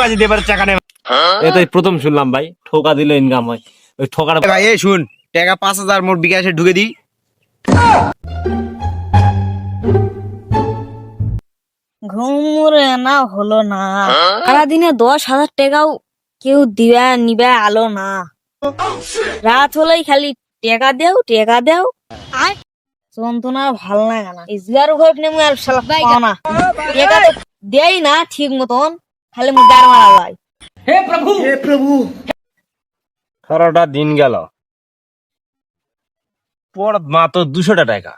বাজি দেবার টাকা নেই। এটাই প্রথম শুনলাম ভাই ঠোকা দিলে ইনকাম হয়। ওই ঠোকাটা ভাই এই শুন টাকা পাঁচ হাজার মোট বিকাশে ঢুকে দিই। ঘুমরে না হলো না। সারাদিনে দশ হাজার টাকাও কেউ দিবা নিবে আলো না। রাত হলেই খালি টেকা দেও টেকা দেও। যন্ত্রণা ভালো লাগে না। ইজগার ঘর নেমে আর শালা পাও না। টেকা তো দেই না ঠিক মতন খালি মুখ গার মারা যায় সারাটা দিন গেল। পর মাত্র দুশোটা টাকা।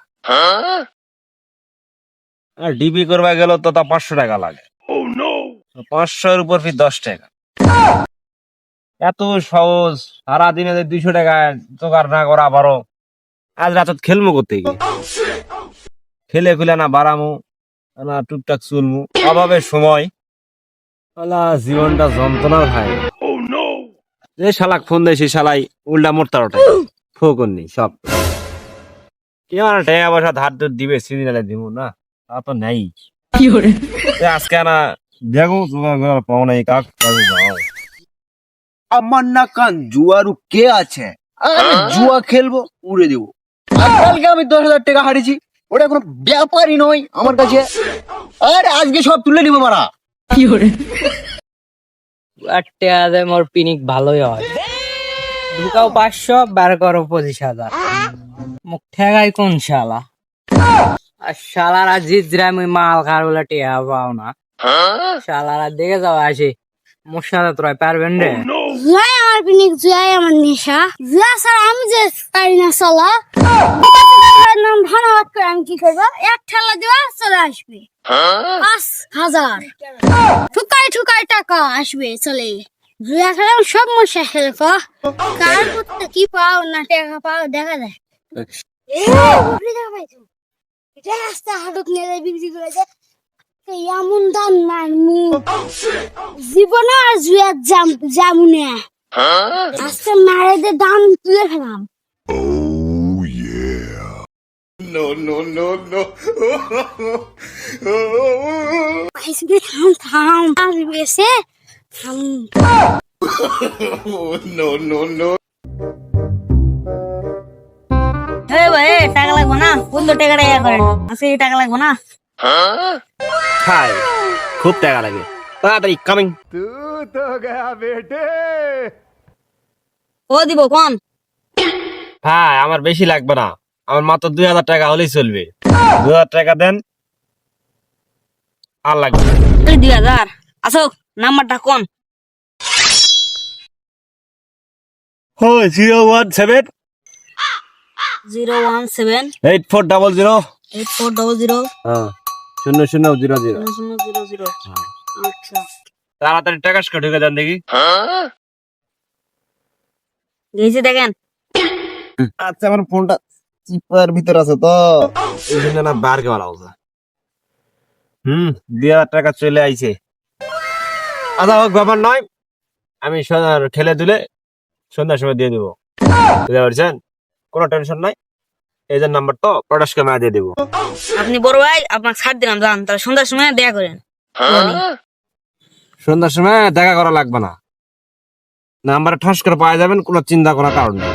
আর ডিবি করবা গেল তো তা পাঁচশো টাকা লাগে। পাঁচশোর উপর ফির দশ টাকা। এত সহজ সারাদিনে দুইশো টাকা জোগাড় না করা পারো আজ রাত খেলমু করতে গিয়ে খেলে খুলে না বাড়ামু না টুকটাক চুলমু। অভাবে সময় আলা জীবনটা যন্ত্রণার ভাই। যে শালাক ফোন দেয় সেই শালাই উল্টা মোটতার ওটা ফোকন নেই সব। কে আমার টাকা পয়সা ধার ধর দিবে সিজনালে দিব না? তা তো নেই। আজকে না দেখো পাও নাই কাক যাও। আমার না কান জুয়ারু কে আছে? আরে জুয়া খেলব উড়ে দেবো। কালকে আমি দশ হাজার টাকা হারিয়েছি। ওটা কোনো ব্যাপারই নয় আমার কাছে। আরে আজকে সব তুলে নিবো মারা। আটটা মোর পিনিক ভালোই হয়। ঢুকাও পাঁচশো বার করো পঁচিশ হাজার। মুখ ঠেগাই কোন শালা? আর শালারা জিজরা আমি মাল খার বলে টিয়া পাও না। শালারা দেখে যাও আসে। সাথে তোরা পারবেন রে। জুয়াই আমার পিনিক জুয়াই আমার নেশা। জুয়া স্যার আমি যে পারি না চলা। নাম ধন্যবাদ করে আমি কি করব? এক ঠেলা দেওয়া চলে আসবে। পাঁচ হাজার। ঠুকাই ঠুকাই টাকা আসবে চলে। জুয়া খেলে আমার সব মশা খেলে পা। কার করতে কি পাও না টাকা পাও দেখা যায় এ, বিক্রি দেখা পাইছো। এটা রাস্তা হাটক নিয়ে বিক্রি করে দেয় এই এমন দাম নাই জীবন আর জুয়ার জাম জামুনে আজকে মারেদের দাম তুলে ফেলাম টাকা লাগবো না আজকে টাকা লাগবো না খাই। খুব টাকা লাগে। তাড়াতাড়ি কামিং ও দিব কোন? হ্যাঁ আমার বেশি লাগবে না। আমার মাত্র দুই হাজার টাকা হলেই চলবে। দুই হাজার টাকা দেন আর লাগবে এই দুই হাজার। আসো নাম্বারটা কোন? Zero one seven. Zero one seven. Eight four double zero. Eight four double zero. হ্যাঁ। শূন্য শূন্য জিরো জিরো। শূন্য শূন্য জিরো জিরো। আচ্ছা। তাড়াতাড়ি টাকা ঢুকে যান দেখি। দেখেন। আচ্ছা আমার ফোনটা চিপার ভিতর আছে তো। এই জন্য না বার কে বলা হচ্ছে হুম দুই হাজার টাকা চলে আইছে। আচ্ছা হোক ব্যাপার নয়। আমি খেলে দিলে সন্ধ্যার সময় দিয়ে দিব। বুঝতে পারছেন? কোনো টেনশন নাই। এই যে নাম্বার তো প্রকাশকে আমি দিয়ে দেবো। আপনি বড় ভাই আপনাকে ছাড় দিলাম যান। তাহলে সন্ধ্যার সময় দেখা করেন। সন্ধ্যার সময় দেখা করা লাগবে না। নাম্বার ঠাস করে পাওয়া যাবেন কোনো চিন্তা করার কারণ নেই।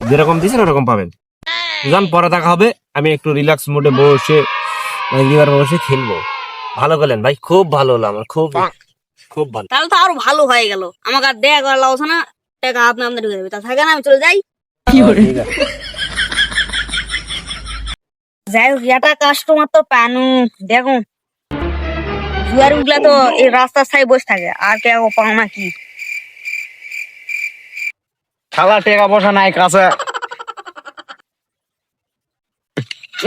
যেরকম দিয়েছেন ওরকম পাবেন। যান পরে দেখা হবে। আমি একটু রিল্যাক্স মোডে বসে রিভার বসে খেলব। ভালো করলেন ভাই খুব ভালো হলো আমার খুব খুব ভালো। তাহলে তো আরও ভালো হয়ে গেল। আমাকে আর দেখা করা লাগছে না। টাকা আপনি আপনার ঢুকে দেবে তা থাকে না আমি চলে যাই। ঠিক আছে। যাই হোক এটা কাস্টমার তো পানু দেখুন জুয়ার উঠলে তো এই রাস্তার সাইড বসে থাকে আর কে পাও না কি। খালা টাকা পয়সা নাই কাছে।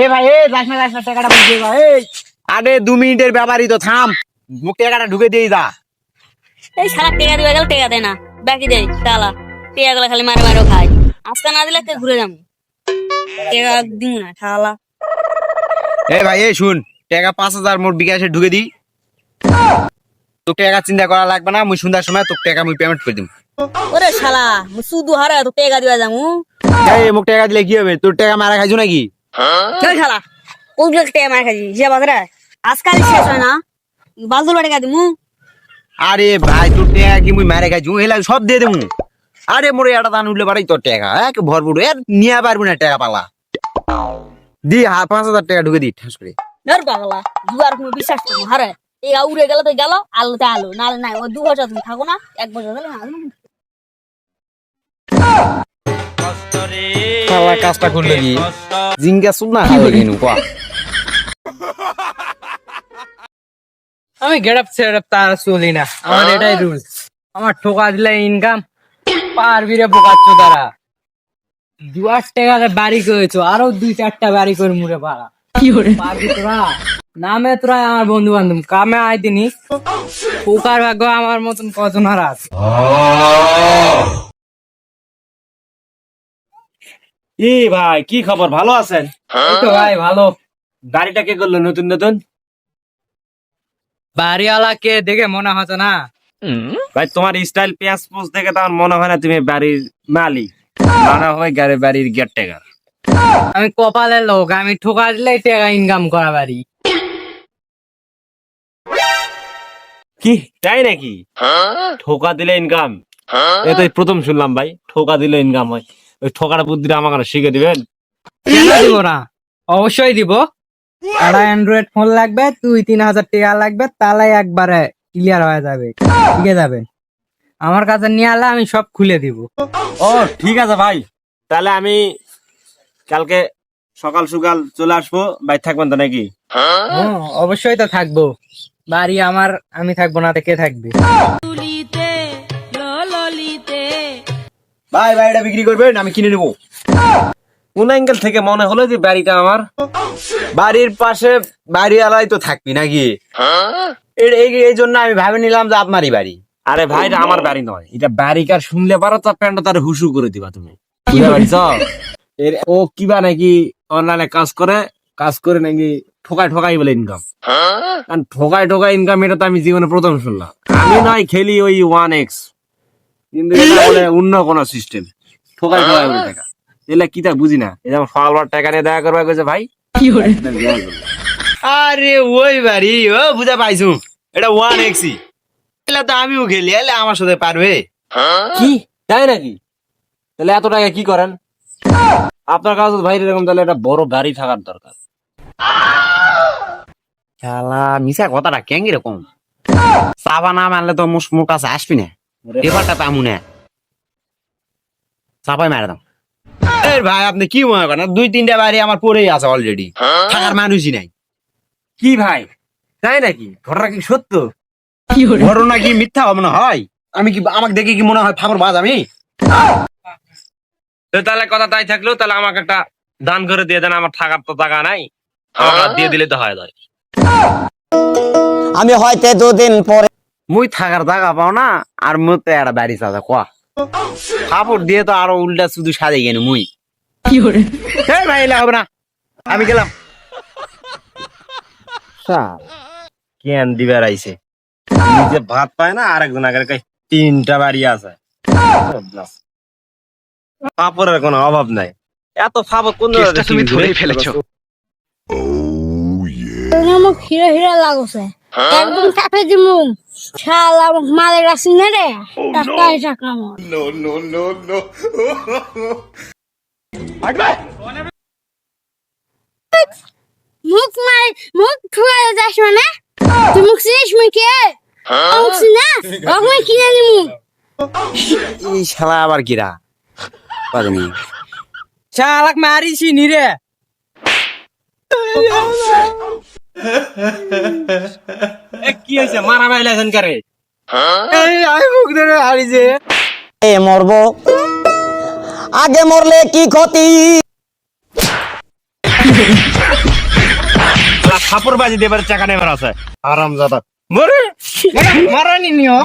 এ ভাই এ যাস না যাস না টাকাটা বুঝিয়ে দাও এই। আরে দু মিনিটের ব্যাপারই তো থাম। মুখ টাকাটা ঢুকে দিয়ে দা এই সারা টেকা দিবে গেল টেকা দেয় না। বাকি দেয় তালা টেকা গুলো খালি মারে মারে খায়। আজকে না দিলে কে ঘুরে যাব? টেকা দিন না খালা এই ভাই এই শুন টাকা পাঁচ হাজার মোট বিকাশে ঢুকে দিই। তোকে টাকা চিন্তা করা লাগবে না মুই সন্ধ্যার সময় তোকে টাকা মুই পেমেন্ট করে দিব ওরে শালা শুধু হারে তো টেকা দিবা যাব এই মুখ টাকা দিলে কি হবে? তোর টাকা মারা খাইছো নাকি? চল শালা ওগুলো টেকা মারে খাচ্ছি যে বাজারে? আজকাল শেষ হয় না। বালদুল টাকা দিমু। আরে ভাই তোর টাকা কি মুই মারে খাইছু? এলা সব দিয়ে দেবো আরে মোরে এটা দান উঠলে পারাই তোর টাকা। এক ভরপুর এর নিয়ে পারব না টাকা পালা। দি হা পাঁচ হাজার টাকা ঢুকে দি ঠাস করে। ধর পাগলা জুয়ার কোনো বিশ্বাস করব হারে। এই উড়ে গেল তো গেল আলোতে আলো নালে নাই ও দু বছর তুমি থাকো না এক বছর গেলে না শালা কাজটা করলে কি? জিঙ্গা সুদ না খাবে কিনু কোয়া? আমি গেটআপ সেটআপ তার চলি না আমার এটাই রুলস। আমার ঠোকা দিলে ইনকাম পারবি রে বোকাচ্ছ তারা। দু আট টাকা বাড়ি করেছ আরও দুই চারটা বাড়ি করে মুড়ে পাড়া কি করে? পারবি তোরা? নামে তোরা আমার বন্ধু বান্ধব কামে আয় দিনি। পোকার ভাগ্য আমার মতন কজন আর আছে। ই ভাই কি খবর? ভালো আছেন? এই তো ভাই ভালো। গাড়িটা কে করল নতুন নতুন? বাড়িওয়ালা কে দেখে মনে হতো না। ভাই তোমার স্টাইল পেঁয়াজ পোজ দেখে তো আমার মনে হয় না তুমি বাড়ির মালিক। হয় গাড়ি বাড়ির গেট টেকার আমি কপালের লোক আমি ঠোকা দিলে টাকা ইনকাম করা পারি কি? তাই নাকি? ঠোকা দিলে ইনকাম এটাই প্রথম শুনলাম ভাই ঠোকা দিলে ইনকাম হয়। ওই ঠোকার বুদ্ধিটা আমাকে শিখে দিবেন? কেন দিব না? অবশ্যই দিব। একটা অ্যান্ড্রয়েড ফোন লাগবে দুই তিন হাজার টাকা লাগবে তাহলে একবারে ক্লিয়ার হয়ে যাবে শিখে যাবে আমার কাছে নিয়ে আলে আমি সব খুলে দিব। ও ঠিক আছে ভাই। তাহলে আমি কালকে সকাল সকাল চলে আসব। বাইর থাকবেন তো নাকি? অবশ্যই তো থাকব। বাড়ি আমার আমি থাকব না তো কে থাকবে? ভাই এটা বিক্রি করবেন? আমি কিনে নেব। কোন অ্যাঙ্গেল থেকে মনে হলো যে বাড়িটা আমার? বাড়ির পাশে বাড়ি আলাই তো থাকবি নাকি? এ- এই এই জন্য আমি ভাবে নিলাম যে আপনারই বাড়ি। আরে ভাই এটা আমার বাড়ি নয়। এটা বাড়িকার শুনলে পারো তার প্যান্ট তার হুসু করে দিবা তুমি। এর ও কিবা নাকি অনলাইনে কাজ করে কাজ করে নাকি ঠোকাই ঠোকাই বলে ইনকাম কারণ ঠোকাই ঠোকাই ইনকাম এটা তো আমি জীবনে প্রথম শুনলাম। আমি নয় খেলি ওই ওয়ান এক্স কিন্তু এটা বলে অন্য কোন সিস্টেম ঠোকাই ঠোকাই বলে টাকা। এগুলা কি তা বুঝি না। এই যেমন ফালবার টাকা নিয়ে দেখা করবা কইছে ভাই। আরে ওই বাড়ি ও বুঝা পাইছু। এটা ওয়ান এক্সি এলা তো আমিও খেলি এলে আমার সাথে পারবে। কি? তাই নাকি? তাহলে এত টাকা কি করেন? আপনার কাছে ভাই এরকম তাহলে একটা বড় গাড়ি থাকার দরকার। শালা মিশা কথাটা কেন এরকম? চাবা না মারলে তো মোট কাছে আসবি না। এবারটা পামু না। চাপাই মারে দাম এর ভাই আপনি কি মনে করেন? দুই তিনটা বাড়ি আমার পরেই আছে অলরেডি থাকার মানুষই নাই। কি ভাই? তাই নাকি? ঘটনা কি সত্য? ঘটনা কি মিথ্যা হবে না হয়? আমি কি আমাকে দেখে কি মনে হয় ফাবর বাজ আমি? তাহলে কথা তাই থাকল তাহলে আমাকে একটা দান করে দিয়ে দেন আমার থাকার তো টাকা নাই। আমাকে আর দিয়ে দিলে তো হয় আমি হয়তো দুদিন পরে মুই থাকার জায়গা পাও না আর মুই তো একটা বাড়ি চাচা কোয়া? ফাপড় দিয়ে তো আরও উল্টা শুধু সাজে গেল মুই। এই ভাই এলে হবে না। আমি গেলাম। কেন দিবার আইছে? নিজে ভাত পায় না আর একজন আগের কাছে তিনটা বাড়ি আছে। পাপড়ের কোনো অভাব নাই। এত ফাপড় কোন তুমি ধরে ফেলেছো। মোক হিরো হিরো লাগছে। একদম চাপে দিমু। শালা মোক মালে রাখছি না রে। টাকাই টাকা আমার মুখ মার মুখ ঠুয়া যাস মানে? তুই মুখ চিনিস মুই কে মুখ চিনা ওকে কিনে নিমু এই শালা আবার কিরা পাগনি শালাক মারিছি নি রে। কি হয়েছে মারা মাইলাছেন কারে? আমি মুখ ধরে হারিছে মরব। আগে মরলে কি ক্ষতি? ফাপড় বাজি দেবার চাকা নেবার আছে। আরাম দাদা মরে? মারানি নিও।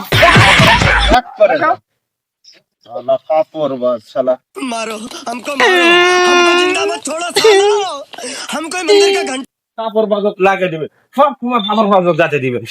শালা। বাজ বাজত লাগে দিবে। সব সময় ফাপড় বাজত যাতে দিবেন